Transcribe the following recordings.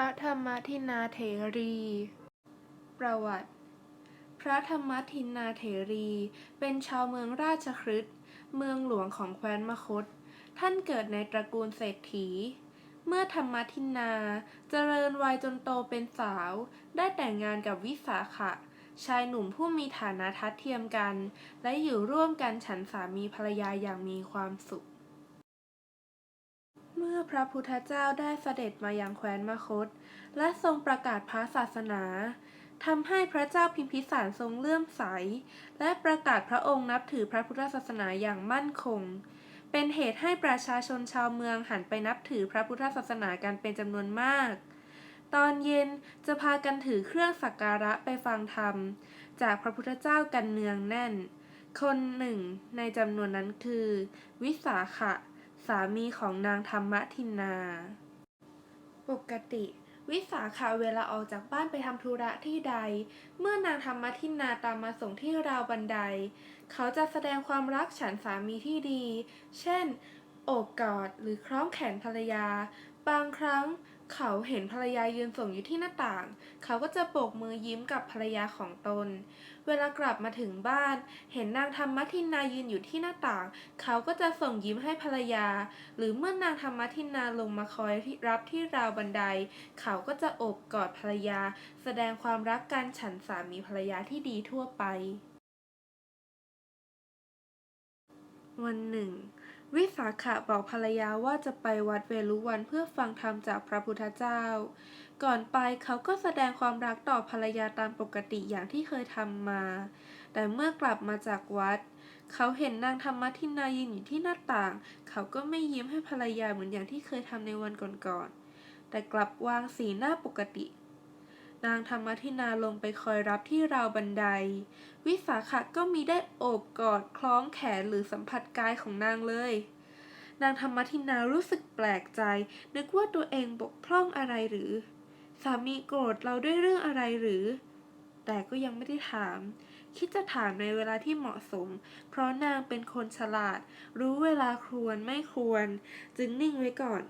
ระธรรมทินนาเถรี ประวัติ พระธรรมทินนาเถรี เป็นชาวเมืองราชคฤห์เมืองหลวงของแคว้นมคธท่านเกิดในตระกูลเศรษฐี เมื่อธรรมทินนาเจริญวัยจนโตเป็นสาว ได้แต่งงานกับวิสาขะ ชายหนุ่มผู้มีฐานะทัดเทียมกัน และอยู่ร่วมกันฉันสามีภรรยาอย่างมีความสุข มื่อพระพุทธเจ้าได้เสด็จมายังแคว้นมคธและทรงประกาศพระศาสนาทำให้พระเจ้าพิมพิสารทรงเลื่อมใส และประกาศพระองค์นับถือพระพุทธศาสนาอย่างมั่นคง เป็นเหตุให้ประชาชนชาวเมืองหันไปนับถือพระพุทธศาสนากันเป็นจำนวนมาก ตอนเย็นจะพากันถือเครื่องสักการะไปฟังธรรม จากพระพุทธเจ้ากันเนืองแน่น คนหนึ่งในจำนวนนั้นคือ วิสาขะ สามีของนางธรรมทินนา ปกติ วิสาขาเวลาออกจากบ้านไปทำธุระที่ใด เมื่อนางธรรมทินนาตามมาส่งที่ราวบันได เขาจะแสดงความรักฉันสามีที่ดี เช่น โอบกอดหรือคล้องแขนภรรยา บางครั้ง เขาเห็นภรรยายืนส่งอยู่ที่หน้าต่าง เขาก็จะโบกมือยิ้มกับภรรยาของตน เวลากลับมาถึงบ้าน เห็นนางธรรมทินนายืนอยู่ที่หน้าต่าง เขาก็จะส่งยิ้มให้ภรรยา หรือเมื่อนางธรรมทินนาลงมาคอยรับที่ราวบันได เขาก็จะโอบกอดภรรยา แสดงความรักกันฉันสามีภรรยาที่ดีทั่วไป วันหนึ่ง วิสาขะบอกภรรยาว่าจะไปวัดเวลุวันเพื่อฟังธรรมจากพระพุทธเจ้า ก่อนไปเขาก็แสดงความรักต่อภรรยาตามปกติอย่างที่เคยทำมา แต่เมื่อกลับมาจากวัด เขาเห็นนางธรรมทินนายืนอยู่ที่หน้าต่าง เขาก็ไม่ยิ้มให้ภรรยาเหมือนอย่างที่เคยทำในวันก่อนๆ แต่กลับวางสีหน้าปกติ นางธรรมทินาลงไปคอยรับที่ราวบันได วิสาขะก็มีได้โอบกอดคล้องแขนหรือสัมผัสกายของนางเลย นางธรรมทินารู้สึกแปลกใจ นึกว่าตัวเองบกพร่องอะไรหรือ สามีโกรธเราด้วยเรื่องอะไรหรือ แต่ก็ยังไม่ได้ถาม คิดจะถามในเวลาที่เหมาะสม เพราะนางเป็นคนฉลาด รู้เวลาควรไม่ควร จึงนิ่งไว้ก่อน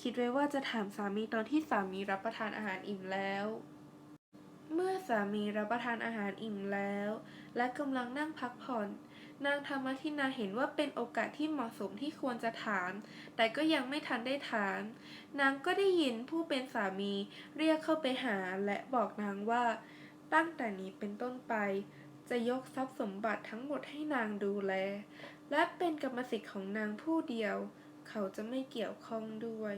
คิดไว้ว่าจะถามสามีตอนที่สามีรับประทานอาหารอิ่มแล้ว เมื่อสามีรับประทานอาหารอิ่มแล้ว และกำลังนั่งพักผ่อน นางธรรมทินาเห็นว่าเป็นโอกาสที่เหมาะสมที่ควรจะถาม แต่ก็ยังไม่ทันได้ถาม นางก็ได้ยินผู้เป็นสามีเรียกเข้าไปหาและบอกนางว่า ตั้งแต่นี้เป็นต้นไป จะยกทรัพย์สมบัติทั้งหมดให้นางดูแล และเป็นกรรมสิทธิ์ของนางผู้เดียว เขาจะไม่เกี่ยวข้องด้วย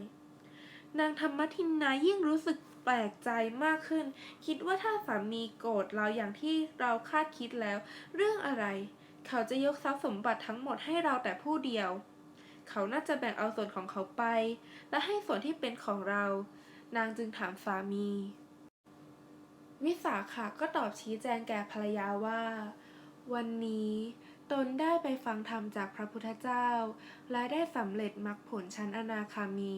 นางธรรมทินนายิ่งรู้สึกแปลกใจมากขึ้น คิดว่าถ้าสามีโกรธเราอย่างที่เราคาดคิดแล้ว เรื่องอะไร เขาจะยกทรัพย์สมบัติทั้งหมดให้เราแต่ผู้เดียว เขาน่าจะแบ่งเอาส่วนของเขาไป และให้ส่วนที่เป็นของเรา นางจึงถามสามี วิสาขะก็ตอบชี้แจงแก่ภรรยาว่า วันนี้ ตนได้ไปฟังธรรมจากพระพุทธเจ้า และได้สำเร็จมรรคผลชั้นอนาคามี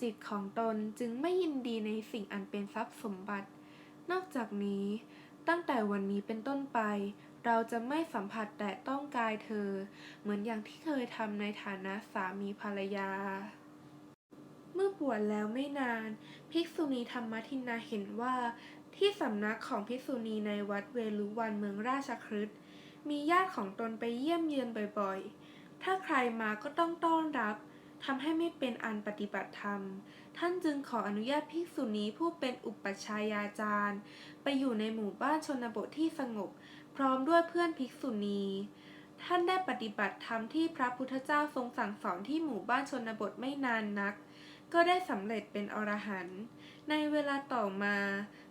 จิตของตนจึงไม่ยินดีในสิ่งอันเป็นทรัพย์สมบัติ นอกจากนี้ ตั้งแต่วันนี้เป็นต้นไป เราจะไม่สัมผัสแตะต้องกายเธอ เหมือนอย่างที่เคยทำในฐานะสามีภรรยา เมื่อบวชแล้วไม่นาน ภิกษุณีธรรมทินนาเห็นว่า ที่สำนักของภิกษุณีในวัดเวลุวันเมืองราชคฤห์ มีญาติของตนไปเยี่ยมเยือนบ่อยๆ ถ้าใครมาก็ต้องต้อนรับทำให้ไม่เป็นอันปฏิบัติธรรม ท่านจึงขออนุญาตภิกษุณีผู้เป็นอุปชายาจารย์ ไปอยู่ในหมู่บ้านชนบทที่สงบ พร้อมด้วยเพื่อนภิกษุณี ท่านได้ปฏิบัติธรรมที่พระพุทธเจ้าทรงสั่งสอนที่หมู่บ้านชนบทไม่นานนัก ก็ได้สำเร็จเป็นอรหันต์ ในเวลาต่อมา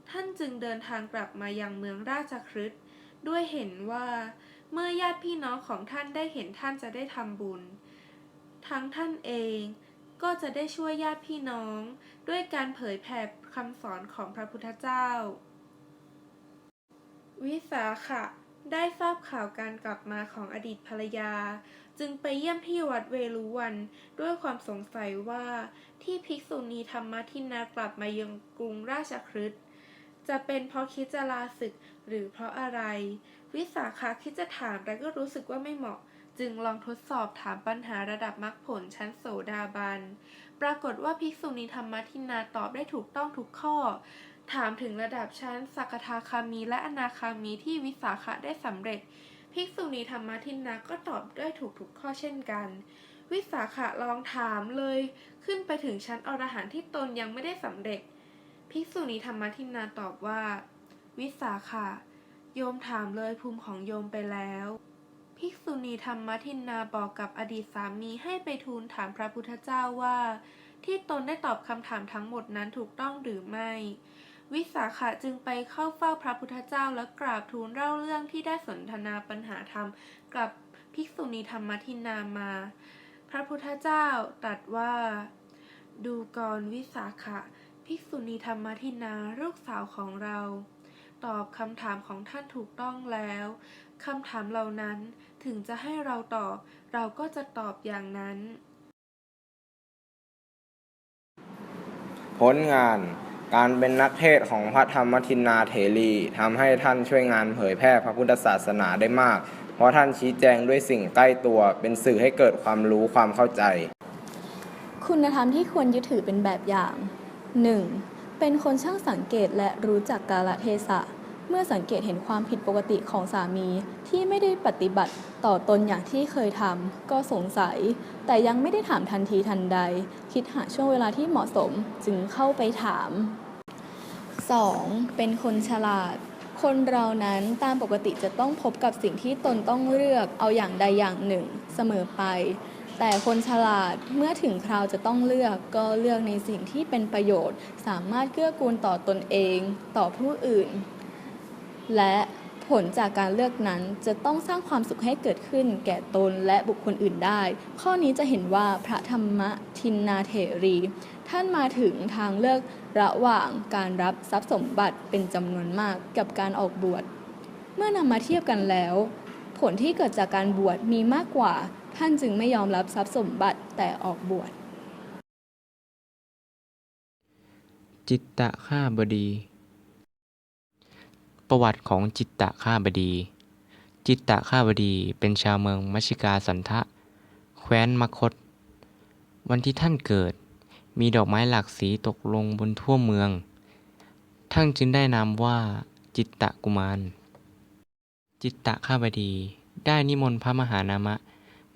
ท่านจึงเดินทางกลับมายังเมืองราชคฤห์ ด้วยเห็นว่าเมื่อญาติพี่น้องของท่านได้เห็นท่านจะได้ทำบุญ ทั้งท่านเองก็จะได้ช่วยญาติพี่น้อง ด้วยการเผยแผ่คำสอนของพระพุทธเจ้า วิสาขะได้ทราบข่าวการกลับมาของอดีตภรรยา จึงไปเยี่ยมที่วัดเวลุวัน ด้วยความสงสัยว่าที่ภิกษุณีธรรมทินากลับมายังกรุงราชคฤห์ จะเป็นเพราะคิดจะลาศึกหรือเพราะอะไร วิสาขาคิดจะถามแต่ก็รู้สึกว่าไม่เหมาะ จึงลองทดสอบถามปัญหาระดับมรรคผลชั้นโสดาบัน ปรากฏว่าภิกษุณีธรรมทินนาตอบได้ถูกต้องทุกข้อ ถามถึงระดับชั้นสักทาคามีและอนาคามีที่วิสาขะได้สำเร็จ ภิกษุณีธรรมทินนาก็ตอบได้ถูกทุกข้อเช่นกันวิสาขะลองถามเลย ขึ้นไปถึงชั้นอรหันต์ที่ตนยังไม่ได้สำเร็จ ภิกษุณีธรรมทินนาตอบว่า วิสาขะโยมถามเลยภูมิของโยมไปแล้ว ภิกษุณีธรรมทินนาบอกกับอดีตสามีให้ไปทูลถามพระพุทธเจ้าว่า ที่ตนได้ตอบคำถามทั้งหมดนั้นถูกต้องหรือไม่ วิสาขะจึงไปเข้าเฝ้าพระพุทธเจ้าและกราบทูลเล่าเรื่องที่ได้สนทนาปัญหาธรรมกับภิกษุณีธรรมทินนามา พระพุทธเจ้าตรัสว่า ดูก่อนวิสาขะ ภิกษุณีธรรมทินาลูกสาวของเรา ตอบคำถามของท่านถูกต้องแล้วคำถามเหล่านั้นถึงจะให้เราตอบ เราก็จะตอบอย่างนั้น ผลงานการเป็นนักเทศน์ของพระธรรมทินนาเถรีทำให้ท่านช่วยงานเผยแพร่พระพุทธศาสนาได้มาก เพราะท่านชี้แจงด้วยสิ่งใกล้ตัวเป็นสื่อให้เกิดความรู้ความเข้าใจ คุณธรรมที่ควรยึดถือเป็นแบบอย่าง 1. เป็นคนช่างสังเกตและรู้จักกาลเทศะ เมื่อสังเกตเห็นความผิดปกติของสามีที่ไม่ได้ปฏิบัติต่อตนอย่างที่เคยทำก็สงสัย แต่ยังไม่ได้ถามทันทีทันใด คิดหาช่วงเวลาที่เหมาะสมจึงเข้าไปถาม 2. เป็นคนฉลาด คนเรานั้นตามปกติจะต้องพบกับสิ่งที่ตนต้องเลือกเอาอย่างใดอย่างหนึ่ง เสมอไป แต่คนฉลาดเมื่อถึงคราวจะต้องเลือกก็เลือกในสิ่งที่เป็นประโยชน์ สามารถเกื้อกูลต่อตนเอง ต่อผู้อื่น และผลจากการเลือกนั้นจะต้องสร้างความสุขให้เกิดขึ้น แก่ตนและบุคคลอื่นได้ ข้อนี้จะเห็นว่าพระธรรมทินนาเถรี ท่านมาถึงทางเลือกระหว่างการรับทรัพย์สมบัติเป็นจำนวนมากกับการออกบวช เมื่อนำมาเทียบกันแล้ว ผลที่เกิดจากการบวชมีมากกว่า ท่านจึงไม่ยอมรับทรัพย์สมบัติแต่ออกบวช จิตตะข้าบดี ประวัติของจิตตะข้าบดี จิตตะข้าบดีเป็นชาวเมืองมัชิกาสันทะ แคว้นมคต วันที่ท่านเกิด มีดอกไม้หลากสีตกลงบนทั่วเมือง ท่านจึงได้นามว่าจิตตะกุมาร จิตตะข้าบดีได้นิมนต์พระมหานามะ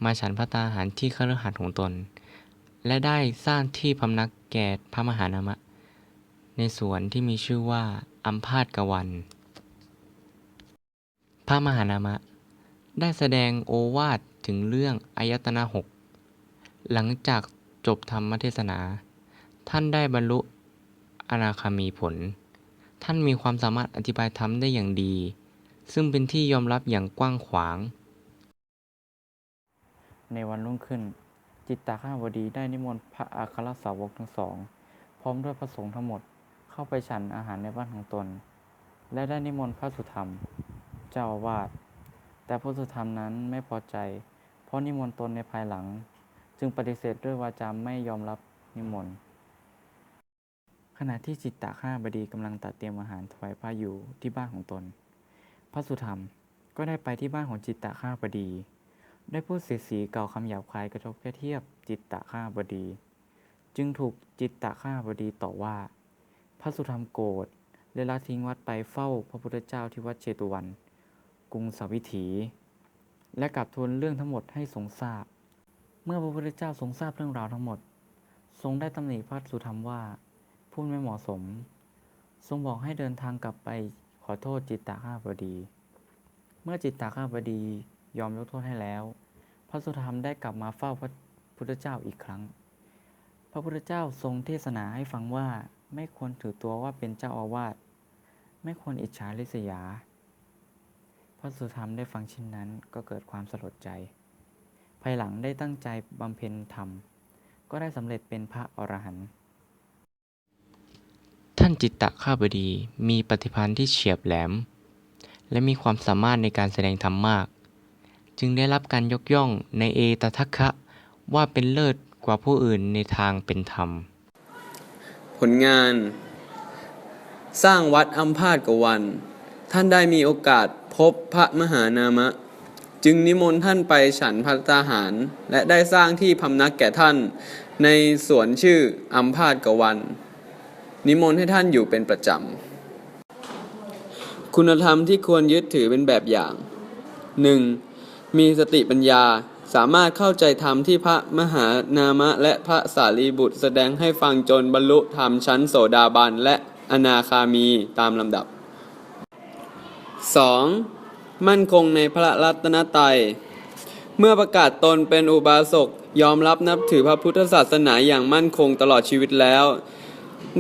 มาฉันพระตาหารที่คฤหาสน์ของตน และได้สร้างที่พำนักแก่พระมหานามะ ในสวนที่มีชื่อว่าอัมพาตกวัน พระมหานามะ ได้แสดงโอวาทถึงเรื่องอายตนะหกหลังจากจบธรรมเทศนา ท่านได้บรรลุอนาคามีผล ท่านมีความสามารถอธิบายธรรมได้อย่างดี ซึ่งเป็นที่ยอมรับอย่างกว้างขวาง ในวันรุ่งขึ้น จิตตาข้าบดีได้นิมนต์พระอัครสาวกทั้งสอง พร้อมด้วยพระสงฆ์ทั้งหมดเข้าไปฉันอาหารในบ้านของตน และได้นิมนต์พระสุธรรม เจ้าอาวาสแต่พระสุธรรมนั้นไม่พอใจ เพราะนิมนต์ตนในภายหลัง จึงปฏิเสธด้วยวาจาไม่ยอมรับนิมนต์ขณะที่จิตตาข้าบดีกำลังตัดเตรียมอาหารถวายพระอยู่ที่บ้านของตน พระสุธรรมก็ได้ไปที่บ้านของจิตตาข้าบดี ได้พูดเสียสีเก่าคำหยาบคายกระทบกระเทียบจิตตะข้าบดี จึงถูกจิตตะข้าบดีต่อว่า พระสุธรรมโกรธและละทิ้งวัดไปเฝ้าพระพุทธเจ้าที่วัดเชตุวัน กรุงสาวิถี และกลับทูลเรื่องทั้งหมดให้ทรงทราบ เมื่อพระพุทธเจ้าทรงทราบเรื่องราวทั้งหมด ทรงได้ตำหนิพระสุธรรมว่าพูดไม่เหมาะสม ทรงบอกให้เดินทางกลับไปขอโทษจิตตะข้าบดี เมื่อจิตตะข้าบดี ยอมยกโทษให้แล้ว พระสุธรรมได้กลับมาเฝ้าพระพุทธเจ้าอีกครั้ง พระพุทธเจ้าทรงเทศนาให้ฟังว่าไม่ควรถือตัวว่าเป็นเจ้าอาวาส ไม่ควรอิจฉาริษยา พระสุธรรมได้ฟังเช่นนั้นก็เกิดความสลดใจ ภายหลังได้ตั้งใจบำเพ็ญธรรม ก็ได้สำเร็จเป็นพระอรหันต์ท่านจิตตะข้าบดีมีปฏิภาณที่เฉียบแหลม และมีความสามารถในการแสดงธรรมมาก จึงได้รับการยกย่องในเอตทัคคะ ว่าเป็นเลิศกว่าผู้อื่นในทางเป็นธรรม ผลงาน สร้างวัดอัมพาตกวัน ท่านได้มีโอกาสพบพระมหานามะ จึงนิมนต์ท่านไปฉันพัตตาหาร และได้สร้างที่พำนักแก่ท่าน ในสวนชื่ออัมพาตกวัน นิมนต์ให้ท่านอยู่เป็นประจำ คุณธรรมที่ควรยึดถือเป็นแบบอย่าง 1. มีสติปัญญา สามารถเข้าใจธรรมที่พระมหานามะและพระสารีบุตรแสดงให้ฟังจนบรรลุธรรมชั้นโสดาบันและอนาคามีตามลำดับ 2. มั่นคงในพระรัตนตรัย เมื่อประกาศตนเป็นอุบาสกยอมรับนับถือพระพุทธศาสนาอย่างมั่นคงตลอดชีวิตแล้ว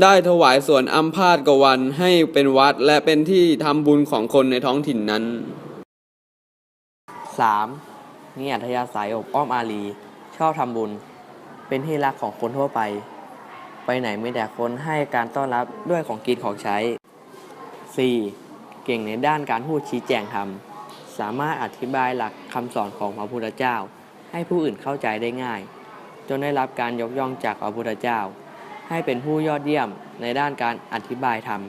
ได้ถวายสวนอัมพาตกวันให้เป็นวัดและเป็นที่ทำบุญของคนในท้องถิ่นนั้น 3. มีอัธยาศัยอบอ้อมอารี ชอบทำบุญ เป็นที่รักของคนทั่วไป ไปไหนมีแต่คนให้การต้อนรับด้วยของกินของใช้ 4. เก่งในด้านการพูดชี้แจงธรรม สามารถอธิบายหลักคำสอนของพระพุทธเจ้า ให้ผู้อื่นเข้าใจได้ง่าย จนได้รับการยกย่องจากพระพุทธเจ้า ให้เป็นผู้ยอดเยี่ยมในด้านการอธิบายธรรม